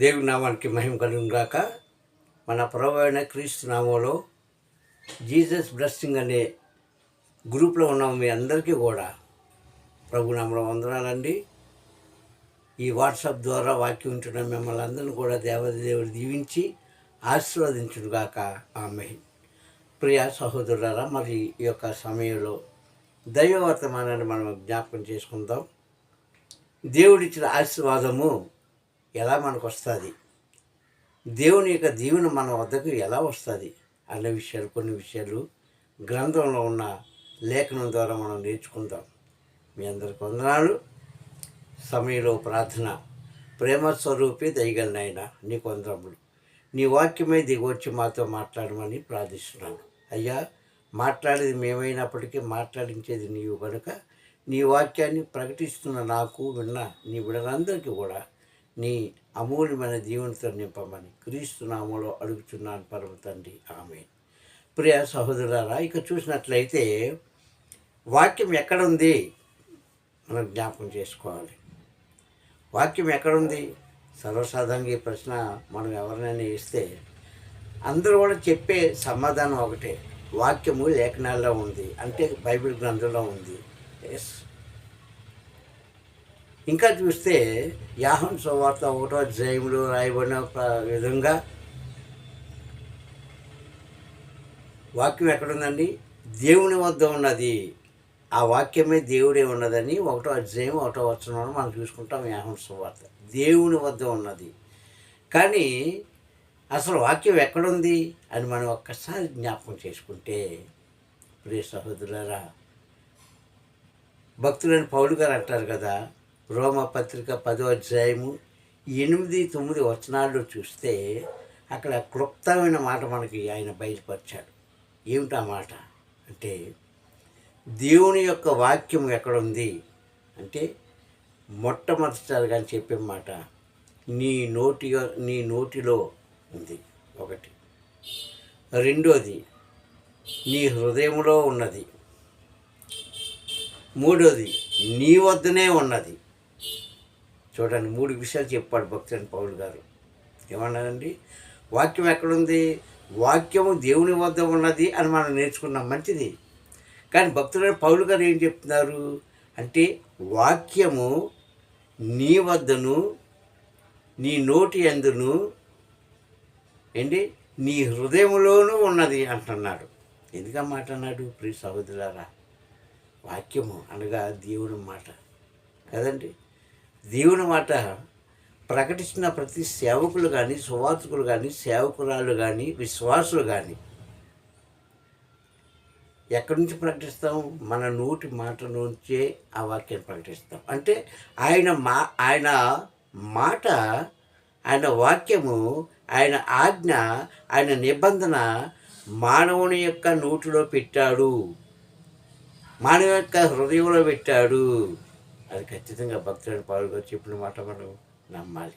దేవుడి నామానికి మహిమ కలుగుగాక మన ప్రభువైన క్రీస్తు నామంలో జీసస్ బ్లెస్సింగ్ అనే గ్రూప్లో ఉన్న మీ అందరికీ కూడా. ప్రభు నామలో వందనాలండి. ఈ వాట్సాప్ ద్వారా వాక్యం ఉంటున్న మిమ్మల్ని అందరిని కూడా దేవతదేవుడు దీవించి ఆశీర్వదించును గాక. ఆమె ప్రియ సహోదరులారా మరి ఈ యొక్క సమయంలో దైవ వర్తమానాన్ని మనం జ్ఞాపకం చేసుకుందాం. దేవుడిచ్చిన ఆశీర్వాదము ఎలా మనకు వస్తుంది దేవుని యొక్క దీవెన మన వద్దకు ఎలా వస్తుంది? అన్న విషయాలు కొన్ని విషయాలు గ్రంథంలో ఉన్న లేఖనం ద్వారా మనం నేర్చుకుందాం. మీ అందరికి వందనాలు. సమయంలో ప్రార్థన. ప్రేమ స్వరూపి దయగలనైనా నీకు వందరములు నీ వాక్యమే దిగొచ్చి మాతో మాట్లాడమని ప్రార్థిస్తున్నాను. అయ్యా మాట్లాడేది మేమైనప్పటికీ మాట్లాడించేది నీవు కనుక నీ వాక్యాన్ని ప్రకటిస్తున్న నాకు విన్న నీ బిడ్డలందరికీ కూడా నీ అమూల్యమైన దీవెనతో నింపమని క్రీస్తు అడుగుచున్నాను అడుగుతున్నాను పరమ తండ్రి. ఆమె ప్రియ సహోదరులారా ఇక చూసినట్లయితే వాక్యం ఎక్కడుంది? మనం జ్ఞాపకం చేసుకోవాలి. వాక్యం ఎక్కడుంది? సర్వసాధారణంగా ఈ ప్రశ్న మనం ఎవరినైనా ఇస్తే అందరూ కూడా చెప్పే సమాధానం ఒకటే. వాక్యము లేఖనాల్లో ఉంది. అంటే బైబిల్ గ్రంథంలో ఉంది. ఎస్ ఇంకా చూస్తే యాహన్ సువార్త ఒకటో అధ్యాయంలో రాయబడిన విధంగా వాక్యం ఎక్కడుందండి? దేవుని వద్ద ఉన్నది. ఆ వాక్యమే దేవుడే ఉన్నదని ఒకటో అధ్యాయం ఒకటో వచనంలో మనం చూసుకుంటాం యాహన్ సువార్త. దేవుని వద్ద ఉన్నది. కానీ అసలు వాక్యం ఎక్కడుంది అని మనం ఒక్కసారి జ్ఞాపకం చేసుకుంటే ప్రియ సహోదరులరా భక్తులైన పౌలు గారు అంటారు కదా రోమపత్రిక పదో అధ్యాయము ఎనిమిది తొమ్మిది వచనాల్లో చూస్తే అక్కడ క్లుప్తమైన మాట మనకి ఆయన బయలుపరిచాడు. ఏమిటా మాట? అంటే దేవుని యొక్క వాక్యం ఎక్కడుంది? అంటే మొట్టమొదటిసారిగా అని చెప్పే మాట నీ నోటి నీ నోటిలో ఉంది ఒకటి. రెండోది నీ హృదయంలో ఉన్నది. మూడోది నీ వద్దనే ఉన్నది. చూడండి మూడు విషయాలు చెప్పాడు భక్తుని పౌలు గారు. ఏమన్నారండి వాక్యం ఎక్కడుంది? వాక్యము దేవుని వద్ద ఉన్నది అని మనం నేర్చుకున్నాం మంచిది. కానీ భక్తులైన పౌలు గారు ఏం చెప్తున్నారు? అంటే వాక్యము నీ వద్దను నీ నోటి అందును ఏంటి? నీ హృదయంలోనూ ఉన్నది అంటున్నాడు. ఎందుకు మాట అన్నాడు? ప్రియ సహోదరులారా వాక్యము అనగా దేవుని మాట. కదండి? దేవుని మాట ప్రకటిస్తున్న ప్రతి సేవకులు కానీ సువాసకులు కానీ సేవకురాలు కానీ విశ్వాసులు కానీ ఎక్కడి నుంచి ప్రకటిస్తాం? మన నోటి మాట నుంచే ఆ వాక్యాన్ని ప్రకటిస్తాం. అంటే ఆయన మా ఆయన మాట ఆయన వాక్యము ఆయన ఆజ్ఞ ఆయన నిబంధన మానవుని యొక్క నోటిలో పెట్టాడు. మానవ యొక్క హృదయంలో పెట్టాడు. అది ఖచ్చితంగా భక్తులను పాల్గొని చెప్పిన మాట మనం నమ్మాలి.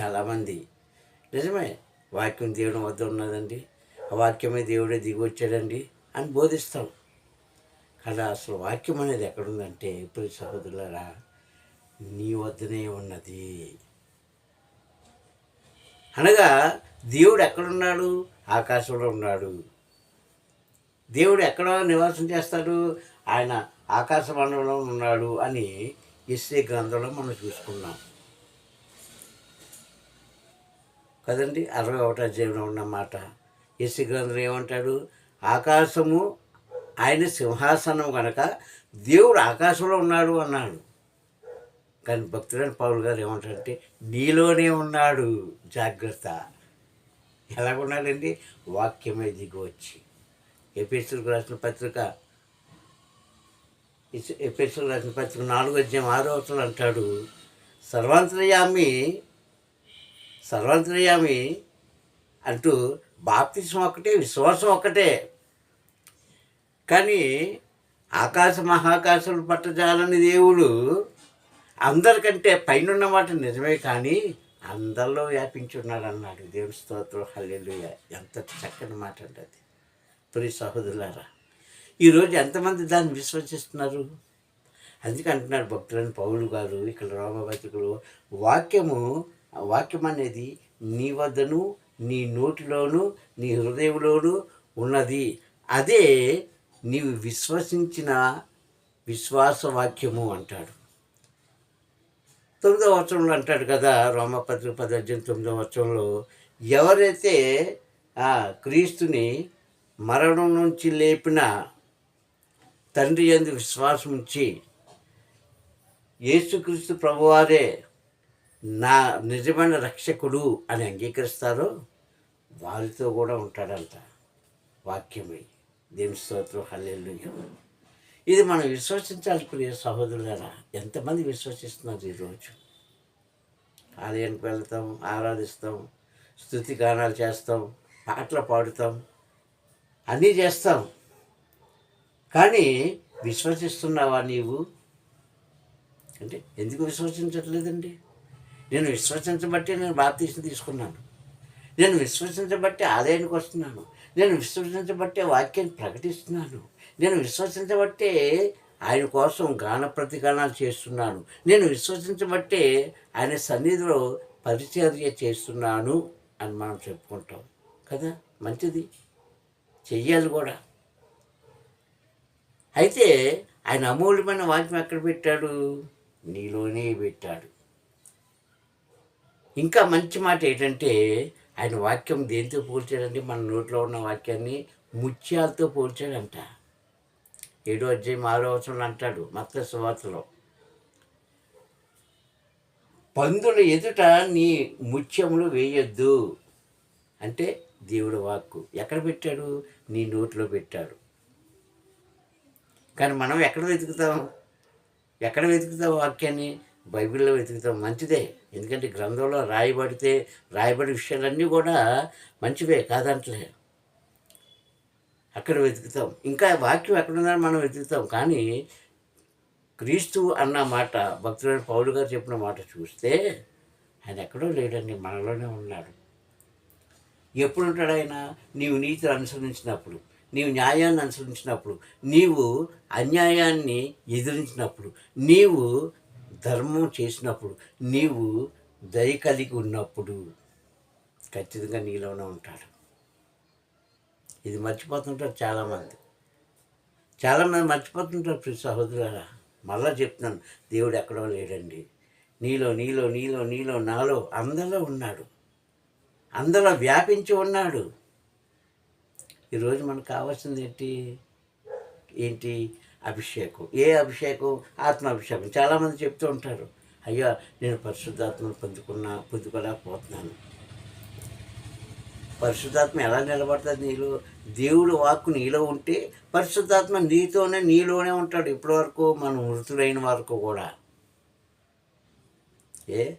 చాలామంది నిజమే వాక్యం దేవుని వద్ద ఉన్నదండి ఆ వాక్యమే దేవుడే దిగొచ్చాడండి అని బోధిస్తాం. కదా అసలు వాక్యం అనేది ఎక్కడుందంటే ఇప్పుడు సహోదరులరా నీ వద్దనే ఉన్నది. అనగా దేవుడు ఎక్కడున్నాడు? ఆకాశంలో ఉన్నాడు. దేవుడు ఎక్కడ నివాసం చేస్తాడు? ఆయన ఆకాశ మండలంలో ఉన్నాడు అని ఎస్ఏ గ్రంథంలో మనం చూసుకున్నాం కదండి? అరవై ఒకటో అధ్యాయంలో ఉన్నమాట ఎస్సీ గ్రంథం ఏమంటాడు? ఆకాశము ఆయన సింహాసనం కనుక దేవుడు ఆకాశంలో ఉన్నాడు అన్నాడు. కానీ భక్తుడైన పౌలు గారు ఏమంటారంటే నీలోనే ఉన్నాడు జాగ్రత్త. ఎలాగున్నాడండి? వాక్యమే దిగి వచ్చి. ఎపిఎస్సీలకు రాసిన పత్రిక. ఎపిఎస్సీలకు రాసిన పత్రిక నాలుగు అధ్యాయం ఆరో అవసరం అంటాడు. సర్వాంతర్యామి సర్వాంతర్యామి అంటూ బాప్తిసం ఒకటే విశ్వాసం ఒకటే కానీ ఆకాశ మహాకాశం పట్టజాలని దేవుడు అందరికంటే పైన మాట నిజమే కానీ అందరిలో వ్యాపించున్నాడు అన్నాడు దేవుని స్తోత్రం. హల్లెలు ఎంత చక్కని మాట అంటే అది. ప్రియ సహోదరులారా ఈరోజు ఎంతమంది దాన్ని విశ్వసిస్తున్నారు? అందుకే అంటున్నారు భక్తులని పౌలు గారు ఇక్కడ రోమపత్రికలు వాక్యము వాక్యం అనేది నీ వద్దను నీ నోటిలోను నీ హృదయంలోను ఉన్నది. అదే నీవు విశ్వసించిన విశ్వాస వాక్యము అంటాడు. తొమ్మిదవ వచనంలో అంటాడు కదా రోమపత్రిక పదర్జన తొమ్మిదవ వచనంలో ఎవరైతే ఆ క్రీస్తుని మరణం నుంచి లేపిన తండ్రి అందు విశ్వాసం ఉంచి యేసుక్రీస్తు ప్రభువారే నా నిజమైన రక్షకుడు అని అంగీకరిస్తారో వారితో కూడా ఉంటాడంట వాక్యమై. దేని స్తోత్రం. హల్లెలూయా. ఇది మనం విశ్వసించాలి ప్రియ సహోదరులారా ఎంతమంది విశ్వసిస్తున్నారు ఈరోజు? ఆలయానికి వెళ్తాం ఆరాధిస్తాం స్థుతి గానాలు చేస్తాం పాటలు పాడుతాం అన్నీ చేస్తాం కానీ విశ్వసిస్తున్నావా నీవు? అంటే ఎందుకు విశ్వసించట్లేదండి? నేను విశ్వసించబట్టి నేను బాప్తీసం తీసుకున్నాను. నేను విశ్వసించబట్టి ఆదాయానికి వస్తున్నాను. నేను విశ్వసించబట్టే వాక్యాన్ని ప్రకటిస్తున్నాను. నేను విశ్వసించబట్టే ఆయన కోసం గాన ప్రతిగానాలు చేస్తున్నాను. నేను విశ్వసించబట్టే ఆయన సన్నిధిలో పరిచర్య చేస్తున్నాను అని మనం చెప్పుకుంటాం. కదా? మంచిది? చెయ్యాలి కూడా. అయితే ఆయన అమూల్యమైన వాక్యం ఎక్కడ పెట్టాడు? నీలోనే పెట్టాడు. ఇంకా మంచి మాట ఏంటంటే ఆయన వాక్యం దేంతో పోల్చాడంటే మన నోట్లో ఉన్న వాక్యాన్ని ముత్యాలతో పోల్చాడంట. ఏడో అధ్యాయం ఆరో అవసరం అంటాడు మత్త సువార్తలో పందుల ఎదుట నీ ముత్యములు వేయొద్దు. అంటే దేవుడు వాక్కు. ఎక్కడ పెట్టాడు? నీ నోట్లో పెట్టాడు. కానీ మనం ఎక్కడ వెతుకుతాం? ఎక్కడ వెతుకుతాం వాక్యాన్ని? బైబిల్లో వెతుకుతాం. మంచిదే. ఎందుకంటే గ్రంథంలో రాయబడితే రాయబడి విషయాలన్నీ కూడా మంచివే కాదంటలే. అక్కడ వెతుకుతాం. ఇంకా వాక్యం ఎక్కడుందని మనం వెతుకుతాం. కానీ క్రీస్తు అన్న మాట భక్తులైన పౌరుడు గారు చెప్పిన మాట చూస్తే ఆయన ఎక్కడో లేడండి మనలోనే ఉన్నాడు. ఎప్పుడు ఉంటాడు ఆయన నీవు నీతిని అనుసరించినప్పుడు నీవు న్యాయాన్ని అనుసరించినప్పుడు నీవు అన్యాయాన్ని ఎదిరించినప్పుడు నీవు ధర్మం చేసినప్పుడు నీవు దయ కలిగి ఉన్నప్పుడు ఖచ్చితంగా నీలోనే ఉంటాడు. ఇది మర్చిపోతుంటారు చాలామంది. చాలామంది మర్చిపోతుంటారు ప్రతి సహోదరులారా. మళ్ళా చెప్తున్నాను దేవుడు ఎక్కడో లేడండి. నీలో నీలో నీలో నీలో నాలో అందరిలో ఉన్నాడు. అందులో వ్యాపించి ఉన్నాడు. ఈరోజు మనకు కావాల్సింది ఏంటి? ఏంటి? అభిషేకం. ఏ అభిషేకం? ఆత్మాభిషేకం. చాలామంది చెప్తూ ఉంటారు. అయ్యో నేను పరిశుద్ధాత్మను పొందుకున్నా పొందుకోలేకపోతున్నాను. పరిశుద్ధాత్మ ఎలా నిలబడుతుంది నీలో? దేవుడు వాక్కు నీలో ఉంటే పరిశుద్ధాత్మ నీతోనే నీలోనే ఉంటాడు ఇప్పటివరకు మనం మృతులైన వరకు కూడా. ఏ?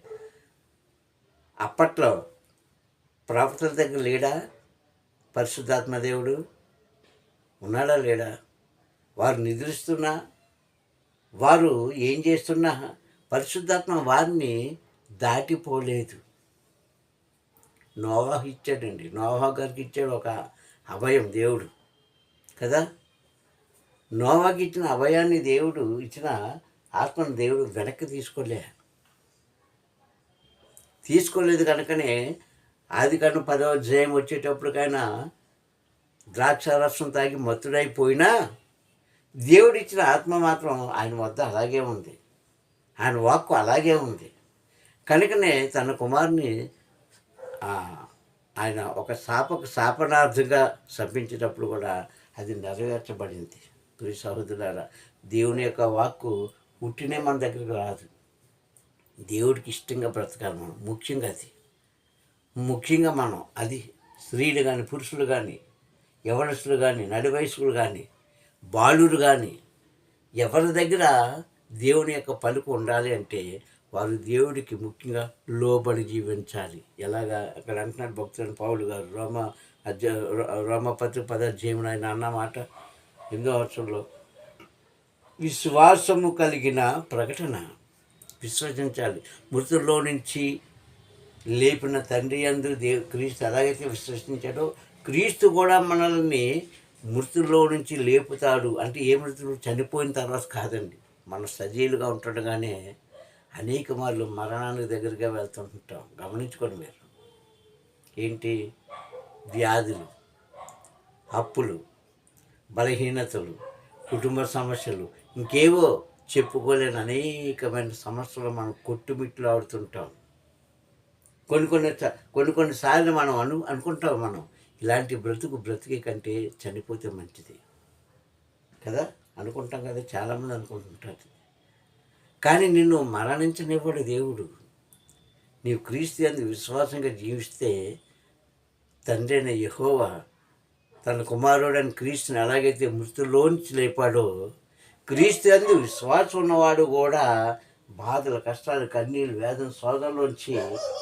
అప్పట్లో ప్రవక్తల దగ్గర లేడా? పరిశుద్ధాత్మ దేవుడు ఉన్నాడా లేడా? వారు నిద్రిస్తున్నా? వారు ఏం చేస్తున్నా? పరిశుద్ధాత్మ వారిని దాటిపోలేదు. నోవా ఇచ్చాడండి. నోవా గారికి ఇచ్చాడు ఒక అభయం దేవుడు. కదా? నోవాకి ఇచ్చిన అభయాన్ని దేవుడు ఇచ్చిన ఆత్మను దేవుడు వెనక్కి తీసుకోలే. తీసుకోలేదు కనుకనే ఆది కను పదవ అధ్యాయం వచ్చేటప్పటికైనా ద్రాక్ష రసం తాగి మత్తుడైపోయినా దేవుడిచ్చిన ఆత్మ మాత్రం ఆయన వద్ద అలాగే ఉంది. ఆయన వాక్కు అలాగే ఉంది. కనుకనే తన కుమారుని ఆయన ఒక శాపకు శాపనార్థంగా శపించేటప్పుడు కూడా అది నెరవేర్చబడింది. ప్రి సహోదరులారా దేవుని యొక్క వాక్కు పుట్టినే మన దగ్గరికి రాదు. దేవుడికి ఇష్టంగా బ్రతకాలి మనం ముఖ్యంగా అది. ముఖ్యంగా మనం అది స్త్రీలు కానీ పురుషులు కానీ యవనస్తులు కానీ నడి వయసులు కానీ బాలురు కానీ ఎవరి దగ్గర దేవుని యొక్క పలుకు ఉండాలి అంటే వారు దేవుడికి ముఖ్యంగా లోబడి జీవించాలి. ఎలాగా అక్కడ అంటున్నాడు భక్తుడు పావులు గారు రోమ అధ్య రోమపత్రి పదాధ్యయమున ఆయన అన్నమాట ఎనిమిదో వర్షంలో విశ్వాసము కలిగిన ప్రకటన విశ్వసించాలి. మృతుల్లో నుంచి లేపిన తండ్రి అందు దేవు క్రీస్తు ఎలాగైతే విశ్వసించాడో క్రీస్తు కూడా మనల్ని మృతుల్లో నుంచి లేపుతాడు. అంటే ఏ మృతులు? చనిపోయిన తర్వాత కాదండి. మనం సజీలుగా ఉంటుండగానే అనేక మార్లు మరణానికి దగ్గరగా వెళ్తుంటాం. గమనించుకోండి మీరు. ఏంటి? వ్యాధులు అప్పులు బలహీనతలు కుటుంబ సమస్యలు ఇంకేవో చెప్పుకోలేని అనేకమైన సమస్యలు మనం కొట్టుమిట్లు ఆడుతుంటాం. కొన్ని కొన్ని కొన్ని కొన్ని కొన్నిసార్లు మనం అను అనుకుంటాం మనం ఇలాంటి బ్రతుకు బ్రతికే కంటే చనిపోతే మంచిది. కదా? అనుకుంటాం కదా? చాలామంది అనుకుంటుంటారు. కానీ నిన్ను మరణించనివ్వడు దేవుడు. నీవు క్రీస్తు అందు విశ్వాసంగా జీవిస్తే తండ్రి అయిన యహోవా తన కుమారుడని క్రీస్తుని ఎలాగైతే మృతుల్లోంచి లేపాడో క్రీస్తు అందు విశ్వాసం ఉన్నవాడు కూడా బాధలు కష్టాలు కన్నీళ్ళు వేదన సోదరులోంచి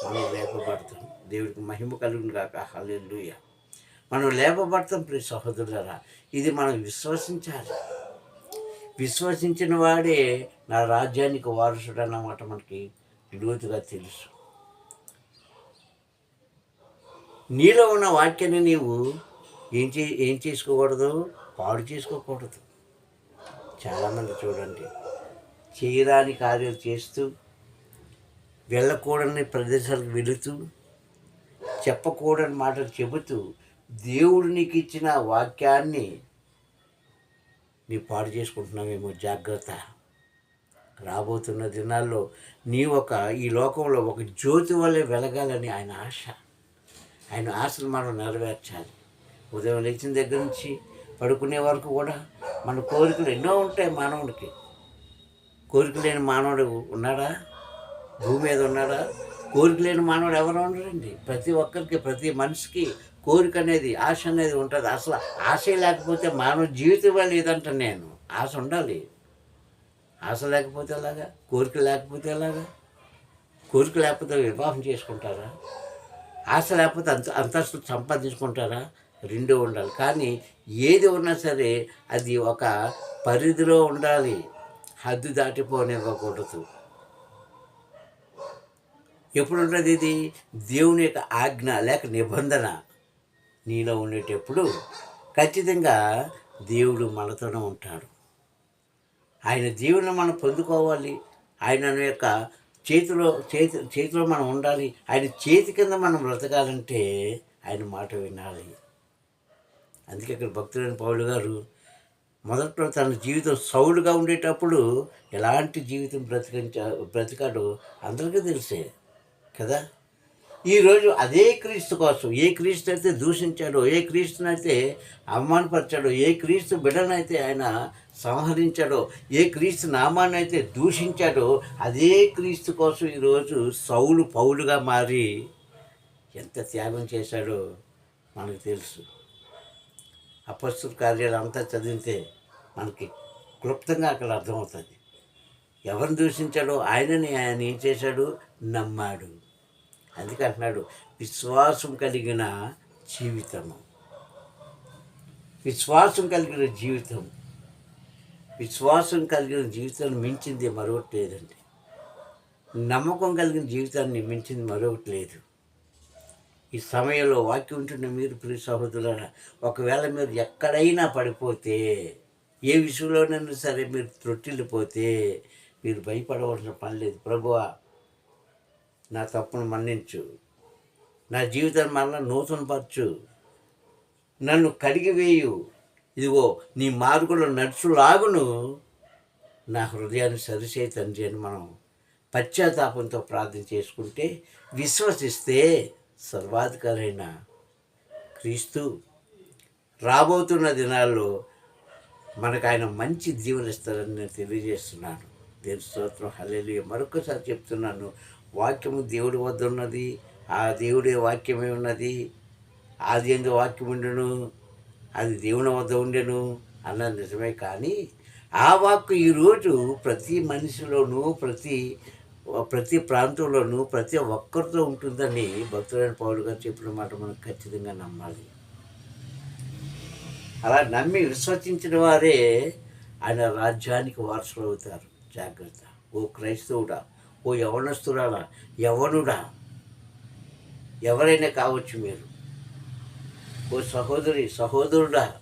మనం లేపబడతాం. దేవుడికి మహిమ కలుగును కాక హల్లెలూయ. మనం లేపబడతాం ప్రియ సహోదరులరా. ఇది మనం విశ్వసించాలి. విశ్వసించిన వాడే నా రాజ్యానికి వారసుడు అన్నమాట మనకి లోతుగా తెలుసు. నీలో ఉన్న వాక్యాన్ని నీవు ఏం చే ఏం చేసుకోకూడదు? పాడు చేసుకోకూడదు. చాలామంది చూడండి. చేయరాని కార్యాలు చేస్తూ వెళ్ళకూడని ప్రదేశాలకు వెళుతూ చెప్పకూడని మాటలు చెబుతూ దేవుడు నీకు ఇచ్చిన వాక్యాన్ని నీ పాడు చేసుకుంటున్నావేమో జాగ్రత్త. రాబోతున్న దినాల్లో నీ ఒక ఈ లోకంలో ఒక జ్యోతి వల్లే వెలగాలని ఆయన ఆశ. ఆయన ఆశలు మనం నెరవేర్చాలి. ఉదయం లేచిన దగ్గర నుంచి పడుకునే వరకు కూడా మన కోరికలు ఎన్నో ఉంటాయి మానవుడికి కోరిక లేని మానవుడు ఉన్నాడా? భూమి మీద ఉన్నాడా? కోరిక లేని మానవుడు ఎవరు ఉండరండి? ప్రతి ఒక్కరికి ప్రతి మనిషికి కోరిక అనేది ఆశ అనేది ఉంటుంది. అసలు ఆశ లేకపోతే మానవ జీవితం లేదంట నేను. ఆశ ఉండాలి. ఆశ లేకపోతే ఎలాగా? కోరిక లేకపోతే ఎలాగా? కోరిక లేకపోతే వివాహం చేసుకుంటారా? ఆశ లేకపోతే అంత అంతస్తు సంపాదించుకుంటారా? రెండూ ఉండాలి. కానీ ఏది ఉన్నా సరే అది ఒక పరిధిలో ఉండాలి. హద్దు దాటిపోనివ్వకూడదు ఎప్పుడు ఉంటుంది ఇది? దేవుని యొక్క ఆజ్ఞ లేక నిబంధన. నీలో ఉండేటప్పుడు ఖచ్చితంగా దేవుడు మనతోనే ఉంటాడు. ఆయన దేవుని మనం పొందుకోవాలి. ఆయన యొక్క చేతిలో చేతి చేతిలో మనం ఉండాలి. ఆయన చేతి కింద మనం బ్రతకాలంటే ఆయన మాట వినాలి. అందుకే ఇక్కడ భక్తులైన పౌలు గారు మొదట్లో తన జీవితం సౌలుగా ఉండేటప్పుడు ఎలాంటి జీవితం బ్రతికించ బ్రతికాడో అందరికీ తెలిసే కదా? ఈరోజు అదే క్రీస్తు కోసం ఏ క్రీస్తు అయితే దూషించాడో ఏ క్రీస్తునైతే అవమానపరిచాడో ఏ క్రీస్తు బిడ్డనైతే ఆయన సంహరించాడో ఏ క్రీస్తు నామాన్ని అయితే దూషించాడో అదే క్రీస్తు కోసం ఈరోజు సౌలు పౌలుగా మారి ఎంత త్యాగం చేశాడో మనకు తెలుసు. అపస్తుల కార్యాలు అంతా చదివితే మనకి క్లుప్తంగా అక్కడ అర్థమవుతుంది. ఎవరిని దూషించాడో ఆయనని ఆయన ఏం చేశాడు? నమ్మాడు. అందుకంటున్నాడు విశ్వాసం కలిగిన జీవితము. విశ్వాసం కలిగిన జీవితం. విశ్వాసం కలిగిన జీవితాన్ని మించింది మరొకటి లేదండి. నమ్మకం కలిగిన జీవితాన్ని మించింది మరొకటి లేదు. ఈ సమయంలో వాక్యం ఉంటున్న మీరు ప్రియ సహోదరులారా ఒకవేళ మీరు ఎక్కడైనా పడిపోతే ఏ విషయంలోనైనా సరే మీరు త్రొట్టిల్లిపోతే మీరు భయపడవలసిన పని లేదు. ప్రభువా నా తప్పును మన్నించు. నా జీవితాన్ని మరలా నూతనపరచు. నన్ను కడిగివేయు. ఇదిగో నీ మార్గంలో నడుచులాగును. నా హృదయాన్ని సరిచే తండ్రి అని మనం పశ్చాత్తాపంతో ప్రార్థన చేసుకుంటే విశ్వసిస్తే సర్వాధికారైన క్రీస్తు రాబోతున్న దినాల్లో మనకు ఆయన మంచి జీవన ఇస్తారని నేను తెలియజేస్తున్నాను. దేవుని స్తోత్రం హల్లెలూయా. మరొకసారి చెప్తున్నాను వాక్యము దేవుడి వద్ద ఉన్నది ఆ దేవుడే వాక్యమే ఉన్నది ఆది ఎందు వాక్యం ఉండెను అది దేవుని వద్ద ఉండెను అన్నది నిజమే. కానీ ఆ వాక్కు ఈరోజు ప్రతి మనిషిలోనూ ప్రతి ప్రతి ప్రాంతంలోనూ ప్రతి ఒక్కరితో ఉంటుందని భక్తులైన పౌరులు గారు చెప్పిన మాట మనం ఖచ్చితంగా నమ్మాలి. అలా నమ్మి విశ్వసించిన వారే ఆయన రాజ్యానికి వారసులు అవుతారు. జాగ్రత్త. ఓ క్రైస్తవుడా ఓ యవనస్తురాడా యవనుడా. ఎవరైనా కావచ్చు మీరు. ఓ సహోదరి సహోదరుడా.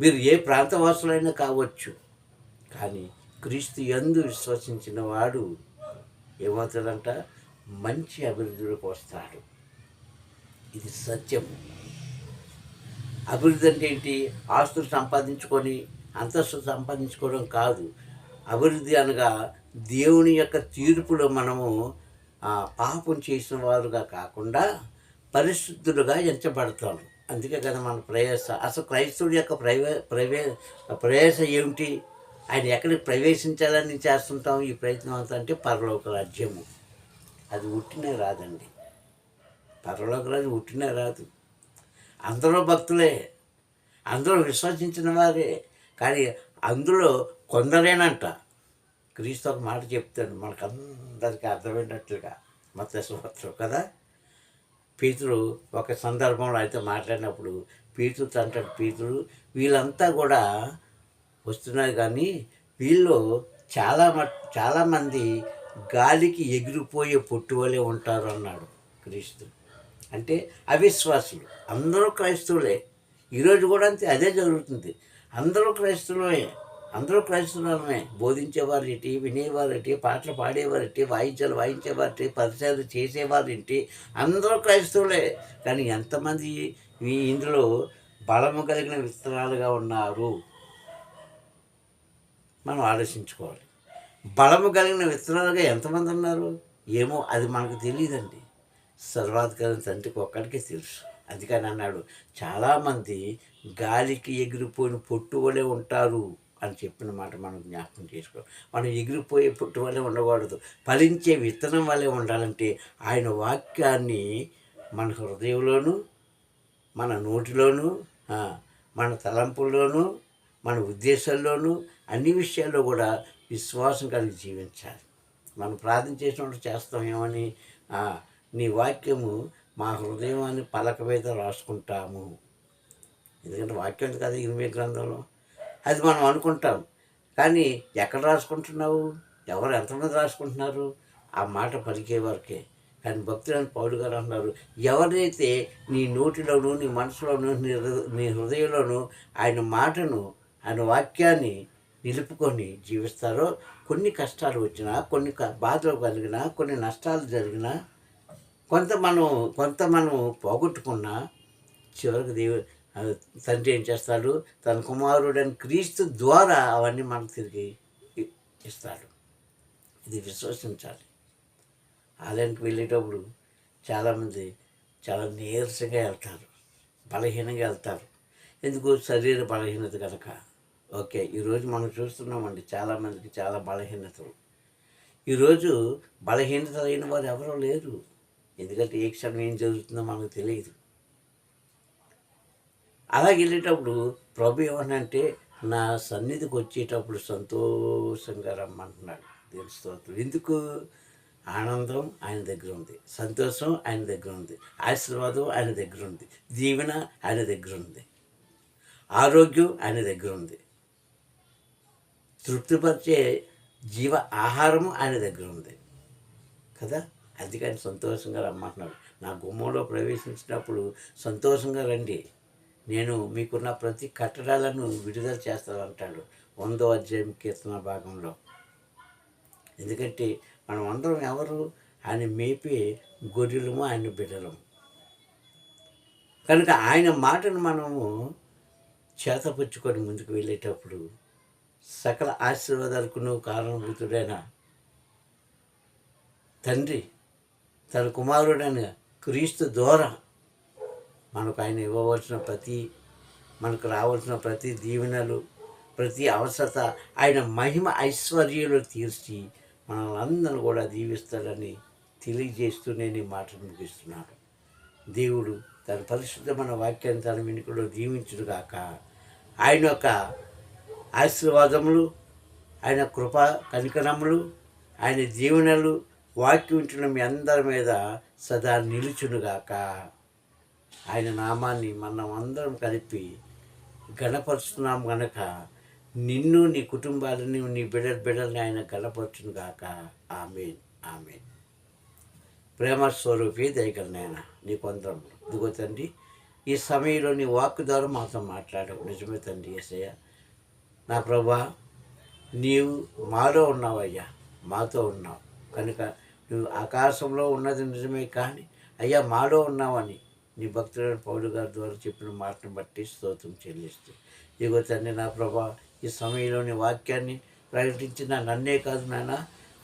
మీరు ఏ ప్రాంతవాసులైనా కావచ్చు. కానీ క్రీస్తు ఎందు విశ్వసించిన వాడు ఏమవుతుందంట? మంచి అభివృద్ధిలోకి వస్తాడు. ఇది సత్యం. అభివృద్ధి అంటే ఏంటి? ఆస్తులు సంపాదించుకొని అంతస్తు సంపాదించుకోవడం కాదు. అభివృద్ధి అనగా దేవుని యొక్క తీర్పులో మనము పాపం చేసిన వారుగా కాకుండా పరిశుద్ధులుగా ఎంచబడతాం అందుకే కదా మన ప్రయాస. అసలు క్రైస్తవుడి యొక్క ప్రవే ప్రవే ప్రయాస ఏమిటి? ఆయన ఎక్కడికి ప్రవేశించాలని చేస్తుంటాం ఈ ప్రయత్నం అంతా అంటే పరలోక రాజ్యము. అది ఉట్టినే రాదండి. పరలోక రాజు ఉట్టినే రాదు. అందరూ భక్తులే. అందరూ విశ్వసించిన వారే. కానీ అందులో కొందరేనంట. క్రీస్తు ఒక మాట చెప్తాడు. మనకందరికీ అర్థమైనట్లుగా. మత సంవత్సరం కదా? పీతుడు ఒక సందర్భంలో అయితే మాట్లాడినప్పుడు పీతుడు అంటాడు పీతుడు వీళ్ళంతా కూడా వస్తున్నారు కానీ వీళ్ళు చాలా చాలామంది గాలికి ఎగిరిపోయే పొట్టు వలె ఉంటారు అన్నాడు క్రీస్తు. అంటే అవిశ్వాసులు. అందరూ క్రైస్తవులే. ఈరోజు కూడా అంతే అదే జరుగుతుంది. అందరూ క్రైస్తవులే అందరూ క్రైస్తవులనే బోధించేవారు ఏంటి వినేవారు ఏంటి పాటలు పాడేవారు ఏంటి వాయించాలు వాయించేవారు ఏంటి పరిచయాలు చేసేవారు ఏంటి అందరూ క్రైస్తవులే. కానీ ఎంతమంది ఇందులో బలము కలిగిన విత్తనాలుగా ఉన్నారు? మనం ఆలోచించుకోవాలి. బలము కలిగిన విత్తనాలుగా ఎంతమంది ఉన్నారు? ఏమో అది మనకు తెలియదండి. సర్వాధికారం తండ్రికి ఒక్కడికే తెలుసు. అందుకని అన్నాడు చాలామంది గాలికి ఎగిరిపోయిన పొట్టు వలె ఉంటారు అని చెప్పిన మాట మనం జ్ఞాపకం చేసుకోవాలి మనం ఎగిరిపోయే పొట్టు వలె ఉండకూడదు. ఫలించే విత్తనం వలె ఉండాలంటే ఆయన వాక్యాన్ని మన హృదయంలోనూ మన నోటిలోనూ మన తలంపుల్లోనూ మన ఉద్దేశాల్లోనూ అన్ని విషయాల్లో కూడా విశ్వాసం కలిగి జీవించాలి. మనం ప్రార్థన చేసినప్పుడు చేస్తాం ఏమని? నీ వాక్యము మా హృదయాన్ని పలక మీద రాసుకుంటాము. ఎందుకంటే వాక్యం ఉంది కదా ఇరవై గ్రంథంలో. అది మనం అనుకుంటాం. కానీ ఎక్కడ రాసుకుంటున్నావు? ఎవరు ఎంతమంది రాసుకుంటున్నారు? ఆ మాట పలికే వరకే. కానీ భక్తులని పౌరుడు గారు అంటున్నారు ఎవరైతే నీ నోటిలోను నీ మనసులోను నీ హృదయ నీ హృదయంలోను ఆయన మాటను ఆయన వాక్యాన్ని నిలుపుకొని జీవిస్తారో కొన్ని కష్టాలు వచ్చినా కొన్ని క- బాధలు కలిగినా కొన్ని నష్టాలు జరిగినా కొంత మనం కొంత మనం పోగొట్టుకున్నా చివరికి దేవు తండ్రి ఏం చేస్తాడు? తన కుమారుడని క్రీస్తు ద్వారా అవన్నీ మనకు తిరిగి ఇస్తాడు. ఇది విశ్వసించాలి. ఆలయానికి వెళ్ళేటప్పుడు చాలామంది చాలా నీరసంగా వెళ్తారు బలహీనంగా వెళ్తారు. ఎందుకు? శరీర బలహీనత కనుక. ఓకే ఈరోజు మనం చూస్తున్నామండి చాలామందికి చాలా బలహీనతలు. ఈరోజు బలహీనత అయిన వారు ఎవరూ లేరు. ఎందుకంటే ఏ క్షణం ఏం జరుగుతుందో మనకు తెలియదు. అలాగ వెళ్ళేటప్పుడు ప్రభు ఏమనంటే నా సన్నిధికి వచ్చేటప్పుడు సంతోషంగా రమ్మంటున్నాడు. దేవుని స్తోత్రం. ఎందుకు? ఆనందం ఆయన దగ్గర ఉంది. సంతోషం ఆయన దగ్గర ఉంది. ఆశీర్వాదం ఆయన దగ్గర ఉంది. దీవెన ఆయన దగ్గర ఉంది. ఆరోగ్యం ఆయన దగ్గర ఉంది. తృప్తిపరిచే జీవ ఆహారము ఆయన దగ్గర ఉంది కదా? అందుకని సంతోషంగా రమ్మంటున్నాడు. నా గుమ్మంలో ప్రవేశించినప్పుడు సంతోషంగా రండి. నేను మీకున్న ప్రతి కట్టడాలను విడుదల చేస్తానంటాడు వందో అధ్యాయం కీర్తన భాగంలో. ఎందుకంటే మనం అందరం ఎవరు? ఆయన మేపి గొర్రెలము ఆయన బిడ్డలము. కనుక ఆయన మాటను మనము చేతపుచ్చుకొని ముందుకు వెళ్ళేటప్పుడు సకల ఆశీర్వాదాలకు నువ్వు కారణభూతుడైన తండ్రి తన కుమారుడైన క్రీస్తు ద్వారా మనకు ఆయన ఇవ్వవలసిన ప్రతి మనకు రావాల్సిన ప్రతి దీవెనలు ప్రతి అవసరత ఆయన మహిమ ఐశ్వర్యాలు తీర్చి మనల్ని కూడా దీవిస్తాడని తెలియజేస్తూ నేను ఈ మాటను ముగిస్తున్నాను. దేవుడు తన పరిశుద్ధమైన వాక్యాన్ని తన వెనుకలో దీవించుడుగాక. ఆయన యొక్క ఆశీర్వాదములు ఆయన కృప కనికరములు ఆయన దీవెనలు వాక్యం వింటున్న మీ అందరి మీద సదా నిలుచునుగాక. ఆయన నామాన్ని మనం అందరం కలిపి గణపరుస్తున్నాం గనక నిన్ను నీ కుటుంబాలని నీ బిడ్డ బిడ్డల్ని ఆయన గణపరచునుగాక ఆమెన్ ఆమెన్. ప్రేమ స్వరూపి దయగలనాయన నీ కొందరం. ఇదిగో తండ్రి ఈ సమయంలో నీ వాక్ ద్వారా మాతో మాట్లాడవు నిజమే తండ్రి ఏసయ్య. నా ప్రభా నీవు మాలో ఉన్నావయ్యా మాతో ఉన్నావు. కనుక నువ్వు ఆకాశంలో ఉన్నది నిజమే కానీ అయ్యా మాలో ఉన్నావని నీ భక్తుడైన పౌలు గారి ద్వారా చెప్పిన మాటను బట్టి స్తోత్రం చెల్లిస్తూ. ఇగో తండ్రి నా ప్రభా ఈ సమయంలోని వాక్యాన్ని ప్రకటించిన నన్నే కాదు నాన్న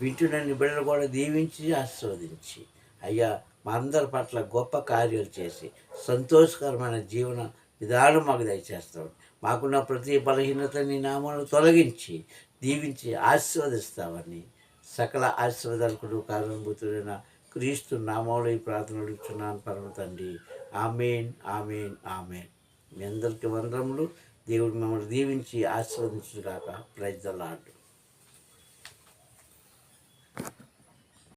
వింటున్న బిడ్డలు కూడా దీవించి ఆస్వాదించి అయ్యా మా అందరి పట్ల గొప్ప కార్యాలు చేసి సంతోషకరమైన జీవన విధానం మాకు దయచేస్తాం మాకున్న ప్రతి బలహీనతని నామాలను తొలగించి దీవించి ఆశీర్వదిస్తావని సకల ఆశీర్వదాలకుడు కారణభూతుడైన క్రీస్తు నామంలో ఈ ప్రార్థన అడుగుతున్నాను పరమ తండ్రి. Amen amen amen. మీ అందరికీ వందరములు దేవుడు మిమ్మల్ని దీవించి ఆశీర్వదించుగాక. Praise the